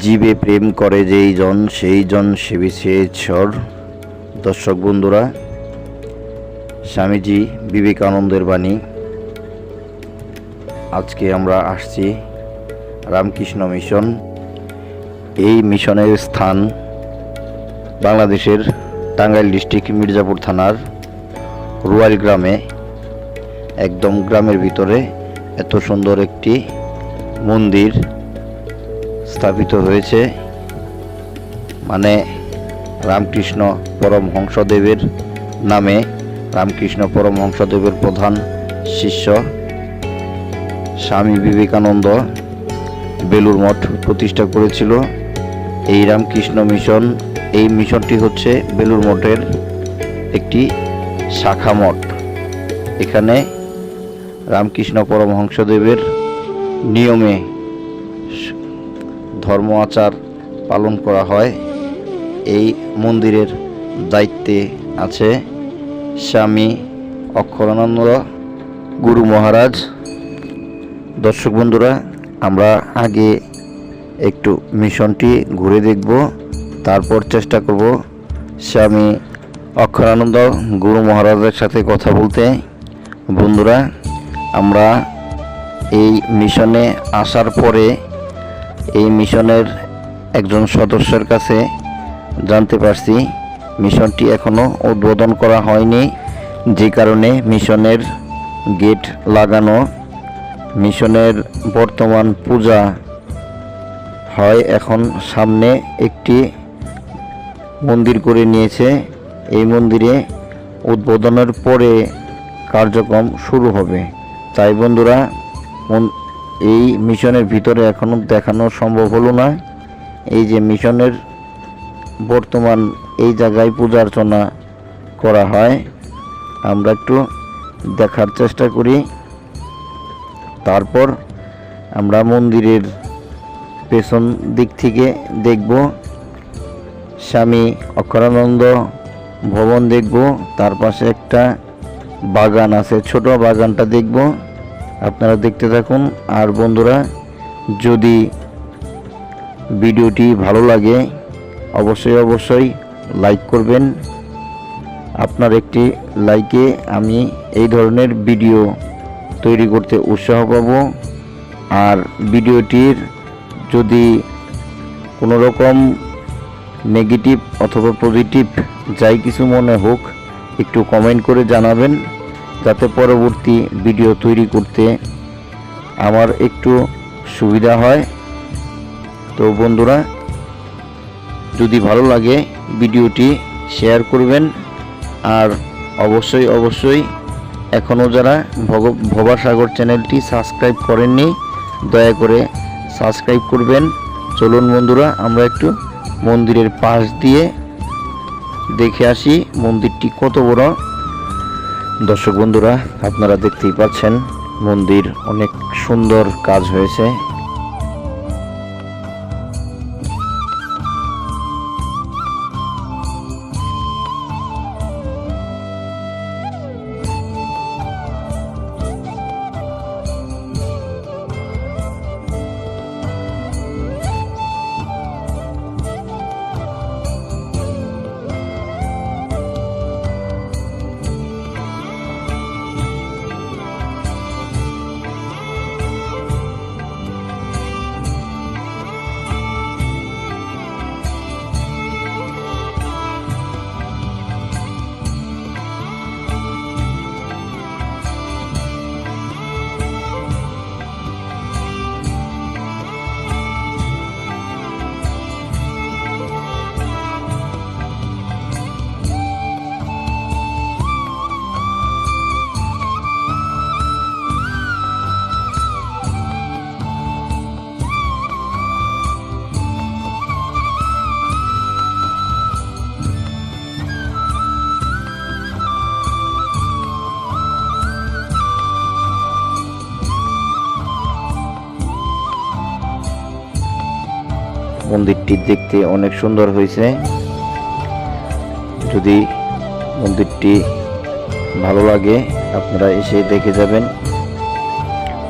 জীবে প্রেম করে যেই জন, সেই জন সেবিছে ঈশ্বর। দর্শক বন্ধুরা, স্বামীজি বিবেকানন্দের বাণী। আজকে আমরা আসছি রামকৃষ্ণ মিশন। এই মিশনের স্থান বাংলাদেশের টাঙ্গাইল ডিস্ট্রিক্ট মির্জাপুর থানার রুয়াল গ্রামে। একদম গ্রামের ভিতরে এত সুন্দর একটি মন্দির। স্থাপিত হয়েছে। মানে রামকৃষ্ণ পরমহংসদেবের নামে রামকৃষ্ণ পরমহংসদেবের প্রধান শিষ্য স্বামী বিবেকানন্দ বেলুর মঠ প্রতিষ্ঠা করেছিল। এই রামকৃষ্ণ মিশন, এই মিশনটি হচ্ছে বেলুর মঠের একটি শাখা মঠ। এখানে রামকৃষ্ণ পরমহংসদেবের নিয়মে ধর্ম আচার পালন করা হয়। এই মন্দিরের দায়িত্বে আছে স্বামী অক্ষরানন্দ গুরু মহারাজ। দর্শক বন্ধুরা, আমরা আগে একটু মিশনটি ঘুরে দেখব, তারপর চেষ্টা করব স্বামী অক্ষরানন্দ গুরু মহারাজের সাথে কথা বলতে। বন্ধুরা, আমরা এই মিশনে আসার পরে এই মিশনের একজন সদস্যের কাছে জানতে পারছি, মিশনটি এখনও উদ্বোধন করা হয়নি। যে কারণে মিশনের গেট লাগানো, মিশনের বর্তমান পূজা হয় এখন সামনে একটি মন্দির করে নিয়েছে। এই মন্দিরে উদ্বোধনের পরে কার্যক্রম শুরু হবে। তাই বন্ধুরা এই মিশনের ভিতরে এখনও দেখানো সম্ভব হলো না। এই যে মিশনের বর্তমান এই জায়গায় পূজা অর্চনা করা হয়, আমরা একটু দেখার চেষ্টা করি। তারপর আমরা মন্দিরের পেছন দিক থেকে দেখব, স্বামী অক্ষরানন্দ ভবন দেখব, তার পাশে একটা বাগান আছে, ছোট বাগানটা দেখব। আপনারা দেখতে থাকুন। আর বন্ধুরা, যদি ভিডিওটি ভালো লাগে, অবশ্যই অবশ্যই লাইক করবেন। আপনার একটি লাইকে আমি এই ধরনের ভিডিও তৈরি করতে উৎসাহ পাব। আর ভিডিওটির যদি কোনো রকম নেগেটিভ অথবা পজিটিভ যাই কিছু মনে হোক, একটু কমেন্ট করে জানাবেন। যাতে পরবর্তী ভিডিও তৈরি করতে আমার একটু সুবিধা হয়। তো বন্ধুরা, যদি ভালো লাগে ভিডিওটি শেয়ার করবেন, আর অবশ্যই অবশ্যই এখনও যারা ভগ, ভবাসাগর চ্যানেলটি সাবস্ক্রাইব করেননি, দয়া করে সাবস্ক্রাইব করবেন। চলুন বন্ধুরা, আমরা একটু মন্দিরের পাশ দিয়ে দেখে আসি মন্দিরটি কত বড়। দর্শক বন্ধুরা আপনারা দেখতেই পাচ্ছেন মন্দির অনেক সুন্দর কাজ হয়েছে। মন্দিরটি দেখতে অনেক সুন্দর হয়েছে। যদি মন্দিরটি ভালো লাগে, আপনারা এসে দেখে যাবেন।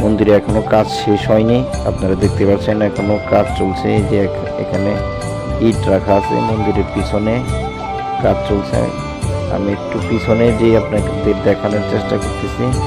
মন্দিরে এখনও কাজ শেষ হয়নি। আপনারা দেখতে পাচ্ছেন এখনও কাজ চলছে। যে এখ- এখানে ইট রাখা আছে মন্দিরের পিছনে। কাজ চলছে। আমি একটু পিছনে যে আপনাদের দেখানোর চেষ্টা করতেছি।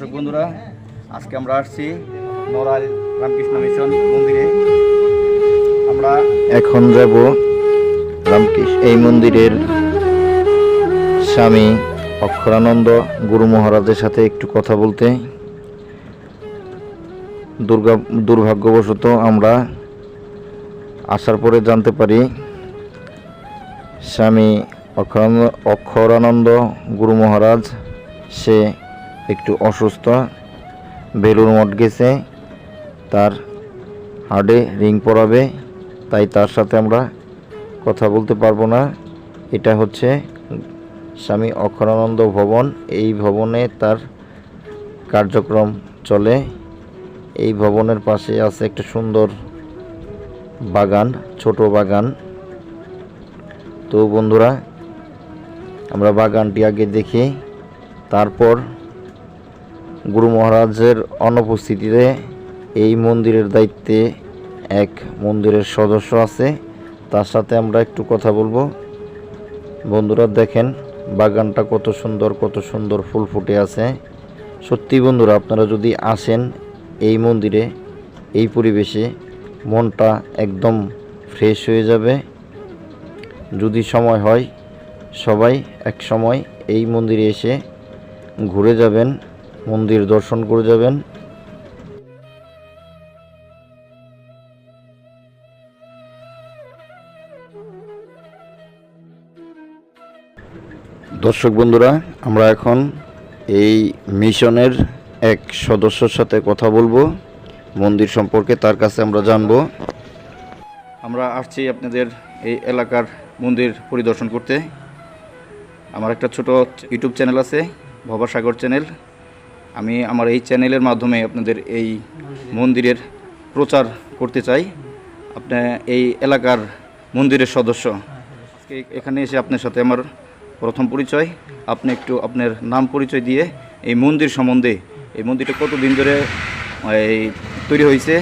দর্শক বন্ধুরা, আজকে আমরা আসছি নড়াইল রামকৃষ্ণ মিশন মন্দিরে। আমরা এখন যাব রামকৃষ্ণ, এই মন্দিরের স্বামী অক্ষরানন্দ গুরু মহারাজের সাথে একটু কথা বলতে। দুর্গা, দুর্ভাগ্যবশত আমরা আসার পরে জানতে পারি, স্বামী অক্ষরানন্দ অক্ষরানন্দ গুরু মহারাজ, সে একটু অসুস্থ বেলুর মঠ গেছে, তার হাড়ে রিং পরাবে, তাই তার সাথে আমরা কথা বলতে পারব না। এটা হচ্ছে স্বামী অক্ষরানন্দ ভবন। এই ভবনে তার কার্যক্রম চলে। এই ভবনের পাশে আছে একটা সুন্দর বাগান, ছোট বাগান। তো বন্ধুরা, আমরা বাগানটি আগে দেখি, তারপর গুরু মহারাজের অনুপস্থিতিতে এই মন্দিরের দায়িত্বে এক মন্দিরের সদস্য আছে। তার সাথে আমরা একটু কথা বলব। বন্ধুরা দেখেন, বাগানটা কত সুন্দর কত সুন্দর ফুল ফুটে আছে। সত্যি বন্ধুরা, আপনারা যদি আসেন এই মন্দিরে, এই পরিবেশে, মনটা একদম ফ্রেশ হয়ে যাবে। যদি সময় হয়, সবাই এক সময় এই মন্দিরে এসে ঘুরে যাবেন। মন্দির দর্শন করে যাবেন। দর্শক বন্ধুরা, আমরা এখন এই মিশনের এক সদস্যর সাথে কথা বলব। মন্দির সম্পর্কে তার কাছে আমরা জানব। আমরা আসছি আপনাদের এই এলাকার মন্দির পরিদর্শন করতে। আমার একটা ছোট ইউটিউব চ্যানেল আছে, ভবাসাগর চ্যানেল। আমি আমার এই চ্যানেলের মাধ্যমে আপনাদের এই মন্দিরের প্রচার করতে চাই। আপনি এই এলাকার মন্দিরের সদস্য। আজকে এখানে এসে আপনার সাথে আমার প্রথম পরিচয়। আপনি একটু আপনার নাম পরিচয় দিয়ে এই মন্দির সম্বন্ধে, এই মন্দিরটা কতদিন ধরে, এই, তৈরি হয়েছে,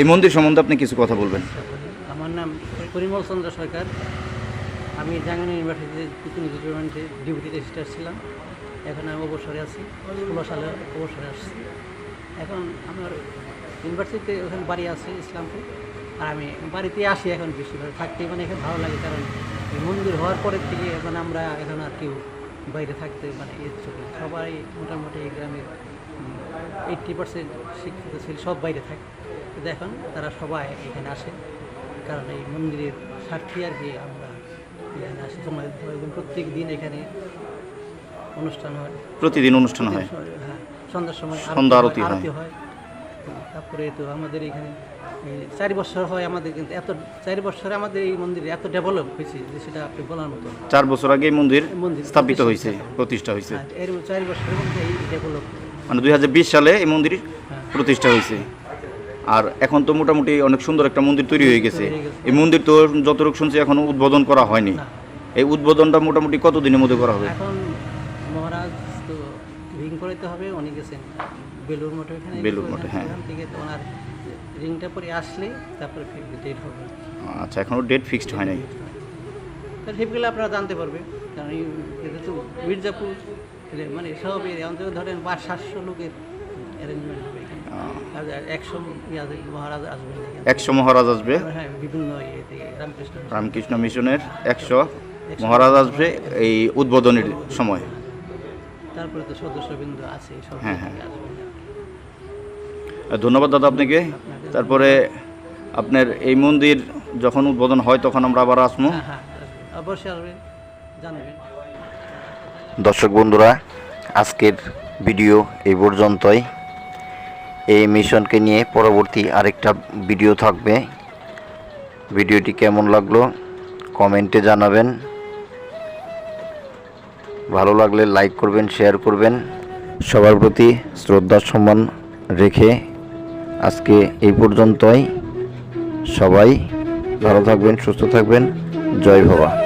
এই মন্দির সম্বন্ধে আপনি কিছু কথা বলবেন। আমার নাম পরিমল চন্দ্র সরকার। আমি জাঙ্গানি ইউনিভার্সিটিতে পিকনিক ডিপার্টমেন্টে ডিউটি রেজিস্টার ছিলাম। এখন আমি অবসরে আছি, ষোলো সালে অবসরে আসছি। এখন আমার ইউনিভার্সিটিতে ওখানে বাড়ি আছে ইসলামপুর, আর আমি বাড়িতে আসি এখন বেশিরভাগ, থাকতে মানে এখানে ভালো লাগে, কারণ মন্দির হওয়ার পরের থেকে মানে আমরা এখন আর কেউ বাইরে থাকতে মানে ইচ্ছুক। সবাই মোটামুটি এই গ্রামের এইট্টি পার্সেন্ট শিক্ষিত ছিল, সব বাইরে থাকে। কিন্তু এখন তারা সবাই এখানে আসে, কারণ এই মন্দিরের স্বার্থে আর কি আমরা এখানে আসি। দিতে প্রত্যেক দিন এখানে অনুষ্ঠান হয়। প্রতিদিন অনুষ্ঠান হয়। হ্যাঁ সন্ধ্যার সময় সন্ধ্যা আরতি হয়। হয়। তারপরে তো আমাদের এখানে চারি বছর হয় আমাদের কিন্তু এত চারি বছরে আমাদের এই মন্দিরে এত ডেভেলপ হয়েছে যে সেটা আপনি বলার মতো চার বছর আগে এই মন্দির স্থাপিত হয়েছে প্রতিষ্ঠা হয়েছে। হ্যাঁ, এর চারি বছরের মধ্যে এই ডেভেলপ মানে দুই হাজার বিশ সালে এই মন্দির হ্যাঁ। প্রতিষ্ঠা হয়েছে। আর এখন তো মোটামুটি অনেক সুন্দর একটা মন্দির তৈরি হয়ে গেছে। এই মন্দির তো যতটুকু শুনছি এখনও উদ্বোধন করা হয়নি। এই উদ্বোধনটা মোটামুটি কত দিনের মধ্যে করা হবে? এখন রিং করাইতে হবে উনি গেছেন বেলুর মঠে এখানে বেলুড় মঠে, হ্যাঁ। থেকে তো ওনার রিংটা পরে আসলে তারপরে ডেট হবে। আচ্ছা এখনও ডেট ফিক্সড হয় নাই? সেগুলো আপনারা জানতে পারবে কারণ এটা তো মির্জাপুর মানে সব এই অন্তত ধরেন পাঁচ সাতশো লোকের অ্যারেঞ্জমেন্ট হবে একশো আছে, মহারাজ আসবেন একশো মহারাজ আসবে? হ্যাঁ বিভিন্ন ইয়ে রামকৃষ্ণ রামকৃষ্ণ মিশনের একশো মহারাজ আসবে এই উদ্বোধনের সময়। তারপরে তো সদস্যবৃন্দ আছে সব হ্যাঁ, হ্যাঁ। ধন্যবাদ দাদা আপনাকে। তারপরে আপনার এই মন্দির যখন উদ্বোধন হয় তখন আমরা আবার আসব। হ্যাঁ হ্যাঁ দর্শক বন্ধুরা আজকের ভিডিও এই পর্যন্তই। এই মিশনকে নিয়ে পরবর্তী আরেকটা ভিডিও থাকবে। ভিডিওটি কেমন লাগল কমেন্টে জানাবেন। ভালো লাগলে লাইক করবেন শেয়ার করবেন। সবার প্রতি শ্রদ্ধা সম্মান রেখে আজকে এই পর্যন্তই। সবাই ভালো থাকবেন, সুস্থ থাকবেন। জয় ভবা।